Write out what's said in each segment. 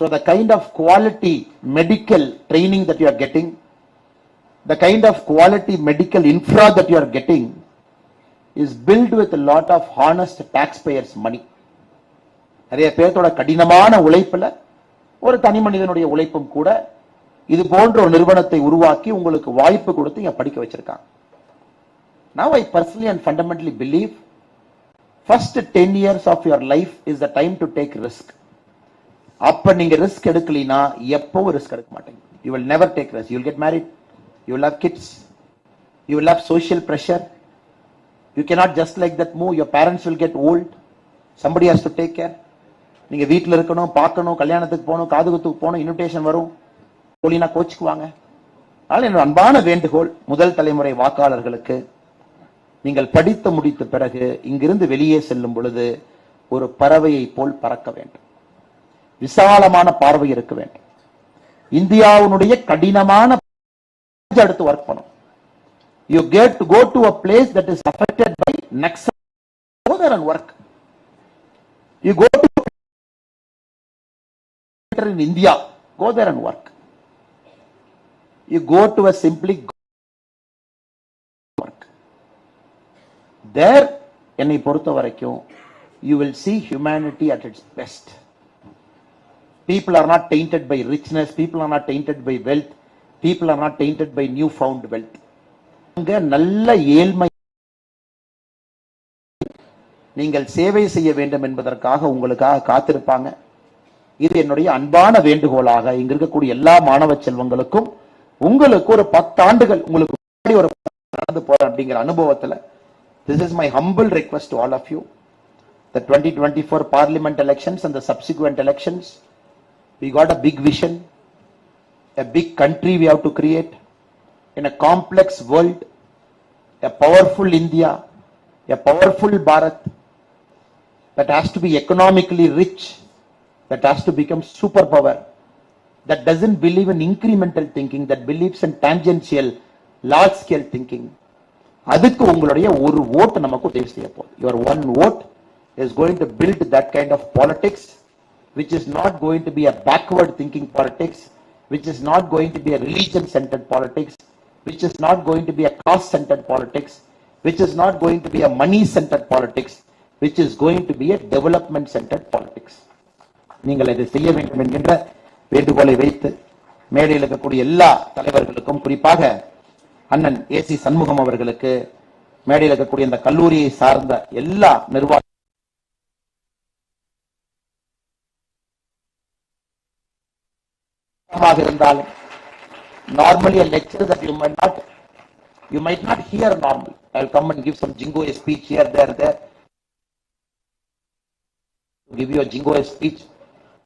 So the kind of quality medical training that you are getting, the kind of quality medical infra that you are getting is built with a lot of honest taxpayers money. நிறைய பேர்த்தோட கடினமான உழைப்பில் ஒரு தனி மனிதனுடைய உழைப்பும் கூட இது போன்ற ஒரு நிறுவனத்தை உருவாக்கி உங்களுக்கு வாய்ப்பு கொடுத்து இங்க படிக்க வச்சிருக்காங்க now I personally and fundamentally believe first ten years of your life is the time to take risk அப்ப நீங்க ரிஸ்க் எடுக்கலினா எப்பவும் ரிஸ்க் எடுக்க மாட்டீங்க. You will never take risk you will get married you will have kids you will have social pressure you cannot just like that move your parents will get old somebody has to take care நீங்க வீட்டில் இருக்கணும் பார்க்கணும் கல்யாணத்துக்கு போகணும் காதுகுத்துக்கு போகணும் invitation வரும். போலினா கோச்சுக்குவாங்க. அதனால என்னோட அன்பான வேண்டுகோள் முதல் தலைமுறை வாக்காளர்களுக்கு நீங்கள் படித்து முடித்த பிறகு இங்கிருந்து வெளியே செல்லும் பொழுது ஒரு பறவையை போல் பறக்க வேண்டும். விசாலமான பார்வை இருக்க வேண்டும் இந்தியாவுடைய கடினமான அடுத்து ஒர்க் பண்ணும் you got to go to a place that is affected by next and work you go to India go there and work you go to a simply work there என்னை பொறுத்த வரைக்கும் you will see humanity at its best people are not tainted by richness. People are not tainted by wealth. People are not tainted by new found wealth. அங்க நல்ல ஏழ்மை. நீங்கள் சேவை செய்ய வேண்டும் என்பதற்காக உங்களுக்காக காத்திருப்பாங்க. இது என்னுடைய அன்பான வேண்டுகோளாக இங்க இருக்கக்கூடிய எல்லா மாணவ செல்வங்களுக்கும் உங்களுக்கு ஒரு பத்தாண்டுகள் உங்களுக்கு முன்னாடி ஒரு நடந்து போற அப்படிங்கிற அனுபவத்துல this is my humble request all of you the twenty twenty four parliament elections and subsequent elections we got a big vision a big country we have to create in a complex world a powerful india a powerful bharat that has to be economically rich that has to become superpower that doesn't believe in incremental thinking that believes in tangential large scale thinking அதுக்கு உங்களுடைய ஒரு ஓட்டு நமக்கு உதவி செய்ய போகுது your one vote is going to build that kind of politics which is not going to be a backward thinking politics which is not going to be a religion centered politics which is not going to be a cost centered politics which is not going to be a money centered politics which is going to be a development centered politics நீங்கள் இதை செய்ய வேண்டும் என்கின்ற வேண்டுகோளை வைத்து மேடையில் இருக்கக்கூடிய எல்லா தலைவர்களுக்கும் குறிப்பாக அண்ணன் ஏசி சண்முகம் அவர்களுக்கு மேடையில் இருக்கக்கூடிய இந்த கல்லூரியை சார்ந்த எல்லா நிர்வாக பாடமாக இருந்தாலும் normally a lecture that you might not you might not hear normally i'll come and give some jingo speech here there there give you a jingo speech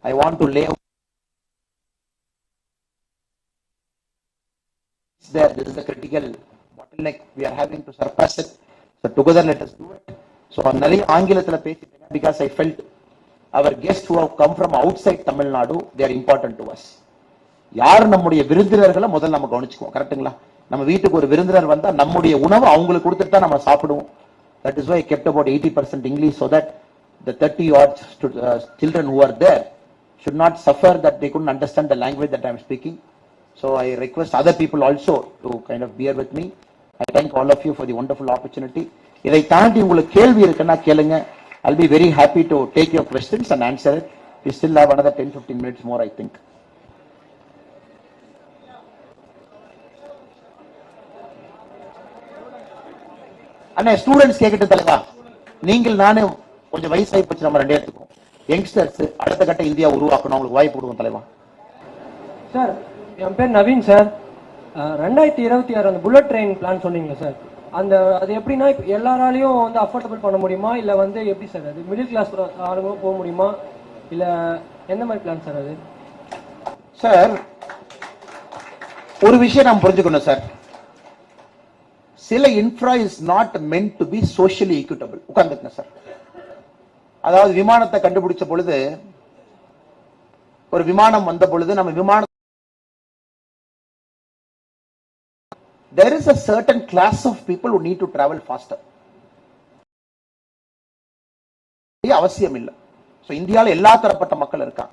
i want to lay out there this is the critical bottleneck we are having to surpass it so together let us do it so நிறைய ஆங்கிலத்துல பேசிட்டேன் because i felt our guests who have come from outside tamil nadu they are important to us யார் நம்முடைய விருந்தினர்களை முதல்ல நம்ம கவனிச்சுக்குவோம் கரெக்டுங்களா நம்ம வீட்டுக்கு ஒரு விருந்தினர் வந்தால் நம்முடைய உணவு அவங்களுக்கு கொடுத்துட்டு தான் நம்ம சாப்பிடுவோம் that is why kept about eighty percent English so that the thirty are children who are there should not suffer that they couldn't understand the language that I'm speaking. So I request other people also to kind of bear with me. I thank all of you for the wonderful opportunity. இதை தாண்டி உங்களுக்கு கேள்வி இருக்குன்னா கேளுங்க I'll be very happy to take your questions and answer it we still have another ten fifteen minutes more I think அண்ணே students கேட்கட்டு தலைவா. நீங்கள் நானும் கொஞ்சம் வயசாகி போச்சு நம்ம ரெண்டு பேர்த்துக்கும் யங்ஸ்டர்ஸ் அடுத்த கட்ட இந்தியா உருவாக்கணும் அவங்களுக்கு வாய்ப்பு கொடுக்கும் தலைவா. சார் என் பேர் நவீன் சார் ரெண்டாயிரத்தி இருபத்தி ஆறு அந்த புல்லட் ட்ரெயின் பிளான் சொன்னீங்களா சார் அந்த அது எப்படின்னா எல்லாராலையும் வந்து அஃபோர்டபுள் பண்ண முடியுமா? இல்லை வந்து எப்படி சார் அது மிடில் கிளாஸ் ஆளுங்களும் போக முடியுமா? இல்லை எந்த மாதிரி பிளான் சார் அது? சார் ஒரு விஷயம் நாம் புரிஞ்சுக்கணும் சார் சில infra is not meant to be socially equitable உட்கார்ந்துக்கங்க sir அதாவது விமானத்தை கண்டுபிடிச்ச பொழுது ஒரு விமானம் வந்த பொழுது நம்ம விமானம் there is a certain class of people need to travel faster அவசியம் இல்லை ஸோ இந்தியாவில் எல்லா தரப்பட்ட மக்கள் இருக்காங்க.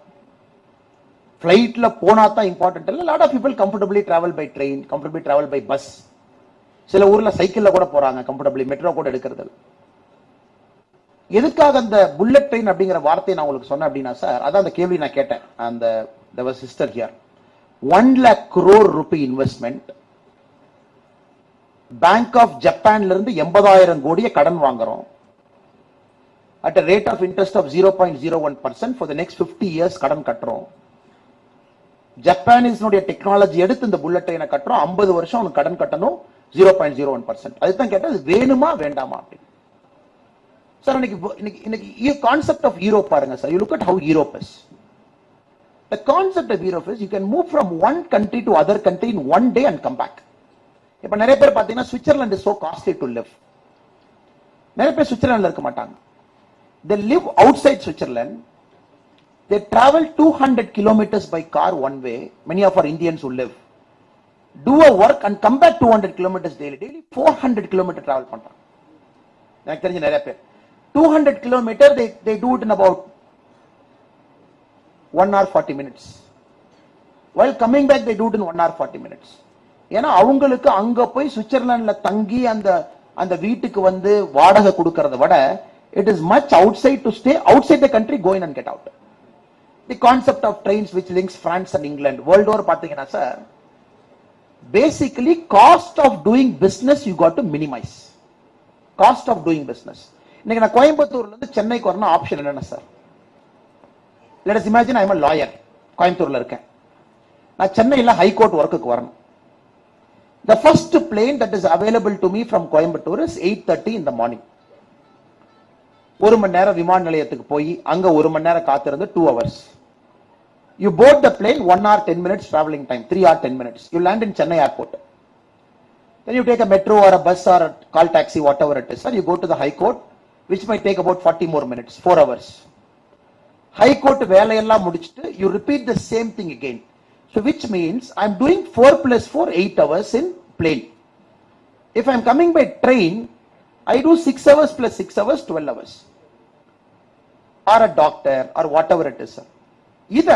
ஃப்ளைட்டில் போனா தான் இம்பார்ட்டன்ட் இல்லை lot of people comfortably travel by train comfortably travel by bus சில ஊர்ல சைக்கிள்ல கூட போறாங்க கம்ஃபர்டபிளி மெட்ரோ கூட எடுக்கிறது எதுக்காக அந்த புல்லட் ட்ரெயின் அப்படிங்கிற வார்த்தையை நான் உங்களுக்கு சொன்னேன் அப்படின்னா சார் அதான் அந்த கேள்வி நான் கேட்டேன். அந்த sister here one lakh crore rupee investment bank of ஜப்பான்ல இருந்து எண்பதாயிரம் கோடியை கடன் வாங்குறோம். At rate of interest of zero point zero one percent for the next fifty years கடன் கட்டுறோம். ஜப்பானீஸ்னுடைய டெக்னாலஜி எடுத்து இந்த புல்லட் ட்ரெயினை கட்டுறோம். ஐம்பது வருஷம் அவனுக்கு கடன் கட்டணும். Zero point zero one percent அதுதான் கேட்டால் வேணுமா வேண்டாமா அப்படின்னு சார் இன்னைக்கு இன்னைக்கு கான்செப்ட் ஆஃப் யூரோப் பாருங்க sir you look at how Europe is The concept of Europe is you can move from one country to other country in one day and come back. இப்போ நிறைய பேர் பார்த்தீங்கன்னா Switzerland is costly to live நிறைய பேர் சுவிட்சர்லாண்டில் இருக்க மாட்டாங்க they live outside Switzerland they travel two hundred kilometres by car one way many of our Indians uh live to a work and come back two hundred kilometres daily daily four hundred kilometre travel பண்ணுறாங்க எனக்கு தெரிஞ்ச நிறைய பேர். Two hundred kilometre they they do it in about one hour forty minutes well coming back they do it in one hour forty minutes ஏன்னா அவங்களுக்கு அங்கே போய் சுவிட்சர்லாண்டில் தங்கி அந்த அந்த வீட்டுக்கு வந்து வாடகை கொடுக்கறத விட it is much outside to stay outside the country going and get out the concept of trains which links France and England world over பார்த்தீங்கன்னா sir basically cost of doing business you got to minimise cost of doing business இன்னைக்கு நான் கோயம்புத்தூர்ல இருந்து சென்னைக்கு வரணும் option என்னென்ன sir let us imagine i கோயம்புத்தூர்ல இருக்கேன். நான் சென்னையில் ஹைகோர்ட் ஒர்க்குக்கு வரணும். The first plane that is available to me from Coimbatore is eight thirty இந்த மார்னிங் ஒரு மணி நேரம் விமான நிலையத்துக்கு போய் அங்க ஒரு மணி நேரம் காத்திருந்து two hours you board the plane one hour ten minutes travelling time three hour ten minutes you land in Chennai airport then you take a metro or a bus or a call taxi whatever it is and you go to the high court which might take about 40 more minutes 4 hours high court வேலையெல்லாம் முடிச்சுட்டு you repeat the same thing again so which means I am doing four plus four eight hours in plane if I am coming by train I do six hours plus six hours twelve hours or a doctor or whatever it is இத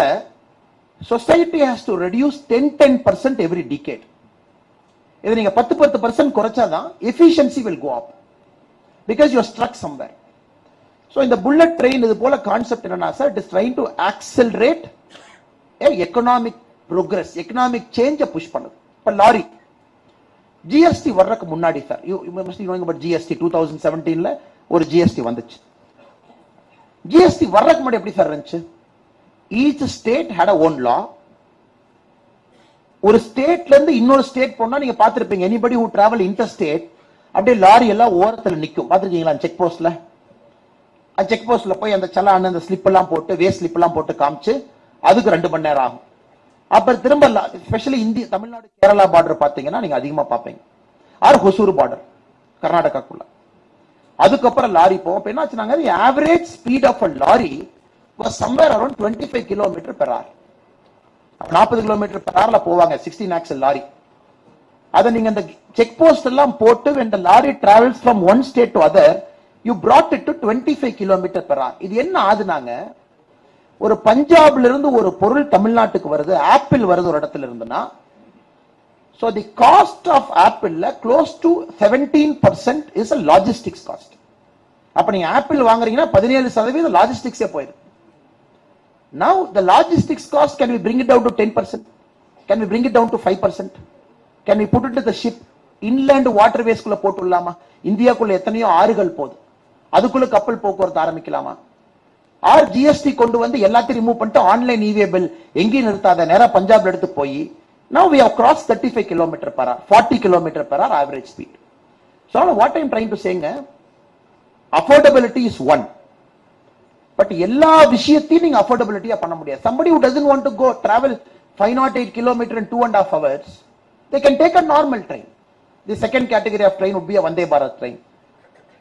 society has to reduce ten ten percent every decade இதை நீங்க பத்து பத்து percent குறைச்சாதான் efficiency will go up because you struck somewhere so இந்த bullet train இது போல concept என்னன்னா sir it is trying to accelerate economic progress economic சேஞ்சை push பண்ணுது. இப்போ லாரி ஜிஎஸ்டி வர்றதுக்கு முன்னாடி sir you must knowing but GST two thousand செவன்டீன்ல ஒரு GST வந்துச்சு. ஜிஎஸ்டி வர்றதுக்கு முன்னாடி எப்படி சார் இருந்துச்சு? Each state had a own law ஒரு ஸ்டேட்ல இருந்து இன்னொரு ஸ்டேட் போனா நீங்க பாத்திருப்பீங்க anybody who travel interstate அப்படியே லாரி எல்லாம் ஓரத்துல நிக்கும். பாத்திருக்கீங்களா செக் போஸ்ட்ல செக் போஸ்ட்ல போய் அந்த சலான் அந்த ஸ்லிப் எல்லாம் போட்டு வேஸ்ட் ஸ்லிப் எல்லாம் போட்டு காமிச்சு அதுக்கு ரெண்டு மணி நேரம் ஆகும். அப்புறம் திரும்ப ஸ்பெஷலி இந்திய தமிழ்நாடு கேரளா பார்டர் பாத்தீங்கன்னா நீங்க அதிகமா பாப்பீங்க ஆர் ஹொசூர் பார்டர் கர்நாடகாக்குள்ள. அதுக்கப்புறம் லாரி போவோம். அப்ப என்ன ஆச்சுனாங்க average speed of a lorry was somewhere around twenty five kilometre per hour நாற்பது கிலோமீட்டர் பெர் ஆர்ல போவாங்க சிக்ஸ்டீன் ஆக்சல் லாரி. அதை நீங்க அந்த செக் போஸ்ட் எல்லாம் போட்டு when lorry travels from one state to other you brought it to twenty five kilometre per hour இது என்ன ஆகுதுனாங்க ஒரு பஞ்சாப்ல இருந்து ஒரு பொருள் தமிழ்நாட்டுக்கு வருது ஆப்பிள் வருது ஒரு இடத்துல இருந்துன்னா so the cost of ஆப்பிள்ல close to seventeen percent is a logistics cost அப்ப நீங்க ஆப்பிள் வாங்குறீங்கன்னா பதினேழு சதவீதம் லாஜிஸ்டிக்ஸே போயிடும். Now the logistics cost, can we bring it down to 10%? Can we bring it down to 5%? Can we put it to the ship? Inland water வேஸ்குள்ள போட்டுடலாமா இந்தியாக்குள்ளே எத்தனையோ ஆறுகள் போகுது அதுக்குள்ளே கப்பல் போக்குவரத்து ஆரம்பிக்கலாமா ஆர் ஜிஎஸ்டி கொண்டு வந்து எல்லாத்தையும் ரிமூவ் பண்ணிட்டு ஆன்லைன் இவே பில் எங்கேயும் நிறுத்தாத நேரம் பஞ்சாப்ல எடுத்து போய் now we have cross thirty five kilometre per hour forty kilometre per hour average speed so what I'm trying to சேங்க affordability is one but எல்லா விஷயத்தையும் நீங்க அஃபோர்டபிலிட்டியா பண்ண முடியாது somebody who doesn't want to go travel five not eight kilometre in two and of hours they can take a normal train the second category of train would be Vande Bharat train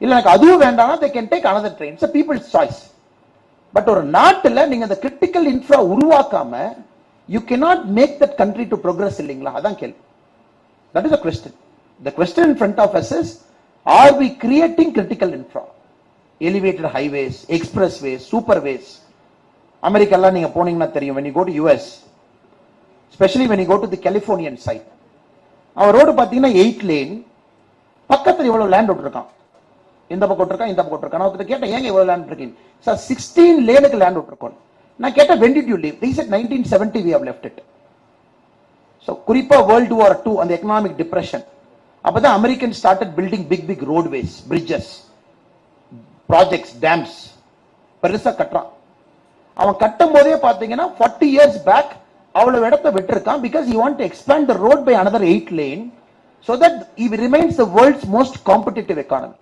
இல்லை எனக்கு அதுவும் வேண்டாம் they can take another train it's people's choice but ஒரு நாட்டில் நீங்க அந்த critical infra உருவாக்காம you cannot make that country to progress இல்லைங்களா அதான் கேள்வி that is a question the question in front of us is are we creating critical infra elevated highways express ways super ways அமெரிக்காலாம் நீங்க போனீங்கன்னா தெரியும் when you US specially when you go to the californian side. அவன் road பாத்தீங்கன்னா eight lane பக்கத்துல இவ்வளவு land விட்டுருக்கான். இந்த பக்கம் விட்டுருக்கான் இந்த பக்கம் விட்டுருக்கான். நான் கேட்டேன் ஏங்க இவ்வளவு லேண்ட் இருக்கீங்க சார் சிக்ஸ்டீன் லேனுக்கு லேண்ட் விட்டுருக்கோம். நான் கேட்டேன் when did leave leave? Nineteen said 1970 we have left so குறிப்பா வேர்ல்டு வார் டூ அந்த எக்கனாமிக் டிப்ரெஷன் அப்பதான் American started building big big roadways bridges projects dams பெருசாக கட்டுறான். அவன் கட்டும் போதே பார்த்தீங்கன்னா ஃபார்ட்டி இயர்ஸ் பேக் அவ்வளவு இடத்த விட்டுருக்கான் because you want expand the road by another eight lane so that E remains the world's most competitive economy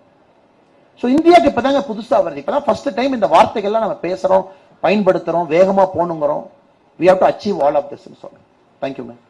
so இந்தியாவுக்கு இப்பதாங்க புதுசா வருது. இப்பதான் ஃபர்ஸ்ட் டைம் இந்த வார்த்தைகள்லாம் நம்ம பேசுகிறோம் பயன்படுத்துறோம் வேகமாக போகணுங்கிறோம் we have to achieve all of this சொல்றேன். Thank you ma'am